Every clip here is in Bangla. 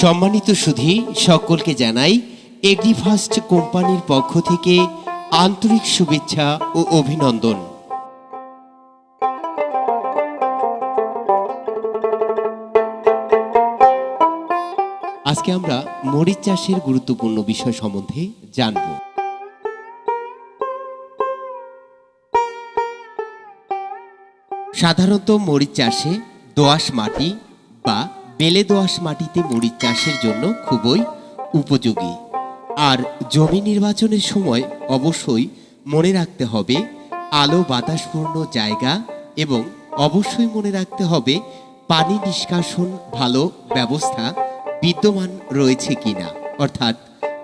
সম্মানিত সুধী, সকলকে জানাই, এগ্রিফাস্ট কোম্পানির পক্ষ থেকে আন্তরিক শুভেচ্ছা ও অভিনন্দন। আজকে আমরা মরিচ চাষের গুরুত্বপূর্ণ বিষয় সম্বন্ধে জানব। সাধারণত মরিচ চাষে দোআঁশ মাটি বা বেলে দোআঁশ মাটিতে মরিচ চাষের জন্য খুবই উপযোগী। আর জমি নির্বাচনের সময় অবশ্যই মনে রাখতে হবে, আলো বাতাসপূর্ণ জায়গা এবং অবশ্যই মনে রাখতে হবে পানি নিষ্কাশন ভালো ব্যবস্থা বিদ্যমান রয়েছে কিনা। অর্থাৎ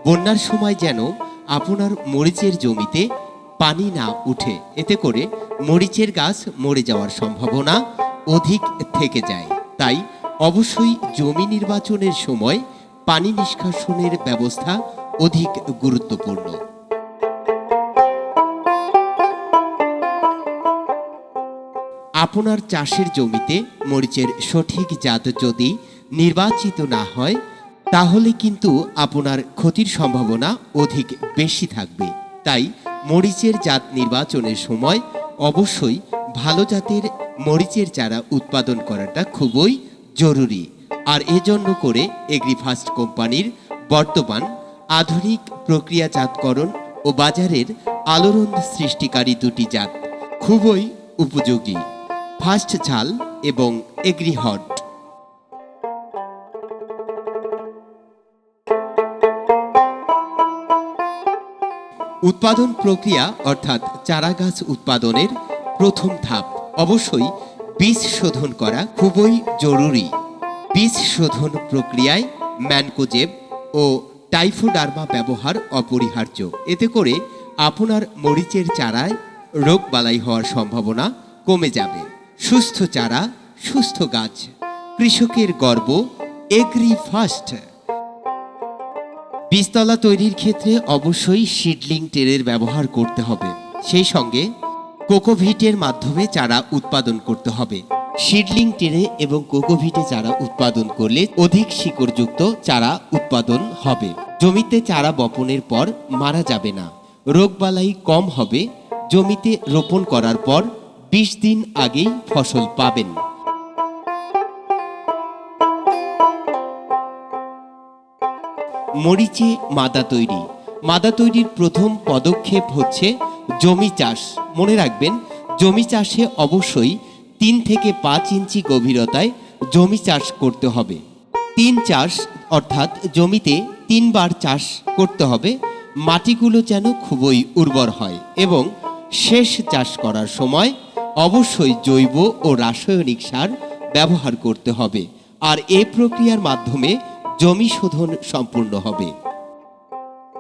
বন্যার সময় যেন আপনার মরিচের জমিতে পানি না উঠে, এতে করে মরিচের গাছ মরে যাওয়ার সম্ভাবনা অধিক থেকে যায়। তাই অবশ্যই জমি নির্বাচনের সময় পানি নিষ্কাশনের ব্যবস্থা অধিক গুরুত্বপূর্ণ। আপনার চাষের জমিতে মরিচের সঠিক জাত যদি নির্বাচিত না হয়, তাহলে কিন্তু আপনার ক্ষতির সম্ভাবনা অধিক বেশি থাকবে। তাই মরিচের জাত নির্বাচনের সময় অবশ্যই ভালো জাতের মরিচের চারা উৎপাদন করাটা খুবই জরুরি। আর এজন্য করে এগ্রিফাস্ট কোম্পানির বর্তমান আধুনিক প্রক্রিয়াজাতকরণ ও বাজারের আলোড়ন সৃষ্টিকারী দুটি জাত খুবই উপযোগী। ফাস্ট ঝাল এবং এগ্রিহট। উৎপাদন প্রক্রিয়া অর্থাৎ চারা গাছ উৎপাদনের প্রথম ধাপ অবশ্যই বীজ শোধন করা খুবই জরুরি। বীজ শোধন প্রক্রিয়ায় ম্যানকোজেব ও টাইফোডার্মা ব্যবহার অপরিহার্য। এতে করে আপনার মরিচের চারায় রোগ বালাই হওয়ার সম্ভাবনা কমে যাবে। সুস্থ চারা, সুস্থ গাছ, কৃষকের গর্ব এগ্রি ফার্স্ট বীজতলা তৈরির ক্ষেত্রে অবশ্যই সিডলিং টেরের ব্যবহার করতে হবে। সেই সঙ্গে কোকোভিটের মাধ্যমে চারা উৎপাদন করতে হবে। সিডলিং টেরে এবং কোকোভিটে চারা উৎপাদন করলে অধিক শিকড়যুক্ত চারা উৎপাদন হবে। জমিতে চারা বপনের পর মারা যাবে না। রোগবালাই কম হবে। জমিতে রোপণ করার পর বিশ দিন আগেই ফসল পাবেন। মরিচে মাদা তৈরি। মাদা তৈরির প্রথম পদক্ষেপ হচ্ছে জমি চাষ। মনে রাখবেন, জমি চাষে অবশ্যই তিন থেকে পাঁচ ইঞ্চি গভীরতায় জমি চাষ করতে হবে। তিন চাষ, অর্থাৎ জমিতে তিনবার চাষ করতে হবে, মাটিগুলো যেন খুবই উর্বর হয় এবং শেষ চাষ করার সময় অবশ্যই জৈব ও রাসায়নিক সার ব্যবহার করতে হবে। আর এই প্রক্রিয়ার মাধ্যমে জমি শোধন সম্পূর্ণ হবে।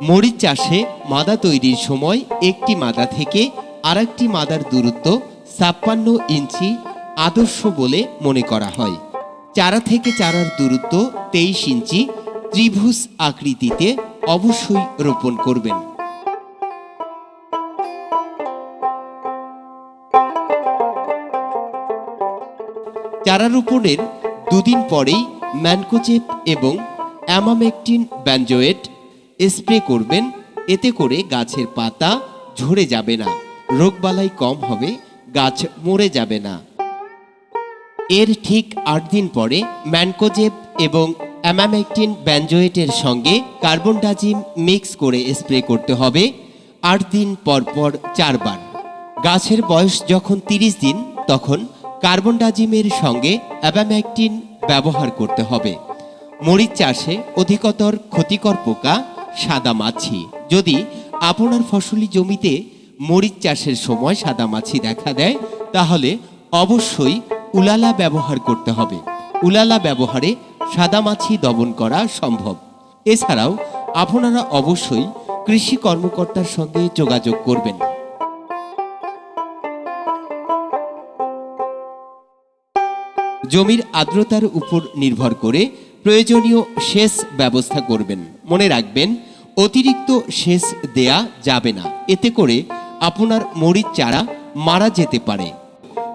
মরিচ চাষে মাদা তৈরির সময় একটি মাদা থেকে আরেকটি মাদার দূরত্ব ছাপ্পান্ন ইঞ্চি আদর্শ বলে মনে করা হয়। চারা থেকে চারার দূরত্ব তেইশ ইঞ্চি ত্রিভুজ আকৃতিতে অবশ্যই রোপণ করবেন। চারা রোপণের দুদিন পরেই ম্যানকোচেপ এবং অ্যামামেকটিন ব্যানজোয়েট স্প্রে করবেন, এতে করে গাছের পাতা ঝরে যাবে না। রোগবালাই কম হবে, গাছ মরে যাবে না। এর ঠিক আট দিন পরে ম্যানকোজেব এবং অ্যামামেকটিন ব্যানজোয়েটের সঙ্গে কার্বন ডাজিম মিক্স করে স্প্রে করতে হবে। আট দিন পর পর চারবার। গাছের বয়স যখন তিরিশ দিন, তখন কার্বন ডাজিমের সঙ্গে অ্যাবাম্যাকটিন ব্যবহার করতে হবে। মরিচ চাষে অধিকতর ক্ষতিকর পোকা, সাদা মাছি। যদি আপনার ফসলি জমিতে মরিচ চাষের সময় সাদা মাছি দেখা দেয়, তাহলে অবশ্যই উলালা ব্যবহার করতে হবে। উলালা ব্যবহারে সাদা মাছি দমন করা সম্ভব। এছাড়াও আপনারা অবশ্যই কৃষি কর্মকর্তার সঙ্গে যোগাযোগ করবেন। জমির আর্দ্রতার উপর নির্ভর করে প্রয়োজনীয় সেচ ব্যবস্থা করবেন। মনে রাখবেন, অতিরিক্ত সেচ দেয়া যাবে না। এতে করে আপনার মরিচ চারা মারা যেতে পারে।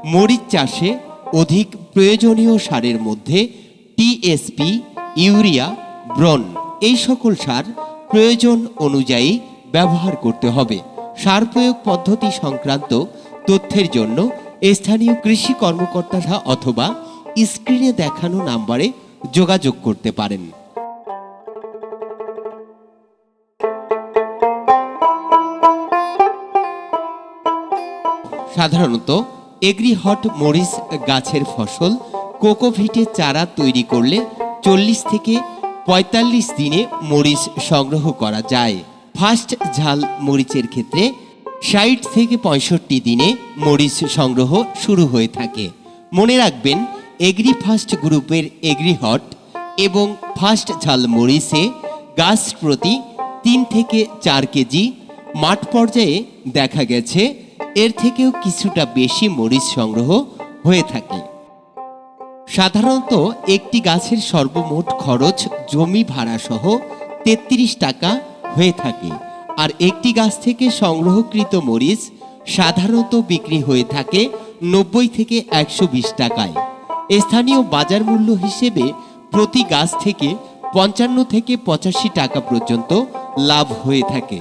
মরিচ চাষে অধিক প্রয়োজনীয় সারের মধ্যে টিএসপি ইউরিয়া, ব্রণ এই সকল সার প্রয়োজন অনুযায়ী ব্যবহার করতে হবে। সার প্রয়োগ পদ্ধতি সংক্রান্ত তথ্যের জন্য স্থানীয় কৃষি কর্মকর্তারা অথবা স্ক্রিনে দেখানো নাম্বারে যোগাযোগ করতে পারেন। সাধারণত এগ্রিহট মরিচ গাছের ফসল কোকোভিটে চারা তৈরি করলে চল্লিশ থেকে পঁয়তাল্লিশ দিনে মরিচ সংগ্রহ করা যায়। ফার্স্ট ঝাল মরিচের ক্ষেত্রে ষাট থেকে পঁয়ষট্টি দিনে মরিচ সংগ্রহ শুরু হয়ে থাকে। মনে রাখবেন এগ্রি ফার্স্ট গ্রুপের এগ্রিহট এবং ফার্স্ট ঝাল মরিচে গাছ প্রতি তিন থেকে চার কেজি মাঠ পর্যায়ে দেখা গেছে এর থেকেও কিছুটা বেশি মরিচ সংগ্রহ হয়ে থাকে। সাধারণত একটি গাছের সর্বমোট খরচ জমি ভাড়া সহ তেত্রিশ টাকা হয়ে থাকে, আর একটি গাছ থেকে সংগ্রহকৃত মরিচ সাধারণত বিক্রি হয়ে থাকে নব্বই থেকে একশো বিশ টাকায়। স্থানীয় বাজার মূল্য হিসেবে প্রতি গাছ থেকে পঞ্চান্ন থেকে পঁচাশি টাকা পর্যন্ত লাভ হয়ে থাকে।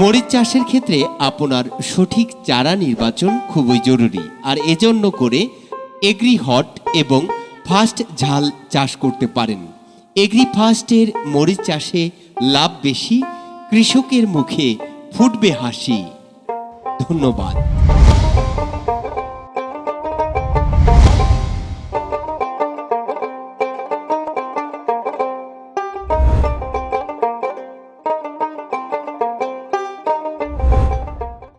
মরিচ চাষের ক্ষেত্রে আপনার সঠিক চারা নির্বাচন খুবই জরুরি। আর এজন্য করে এগ্রি হট এবং ফাস্ট ঝাল চাষ করতে পারেন। এগ্রি ফাস্টের মরিচ চাষে লাভ বেশি, কৃষকের মুখে ফুটবে হাসি। ধন্যবাদ।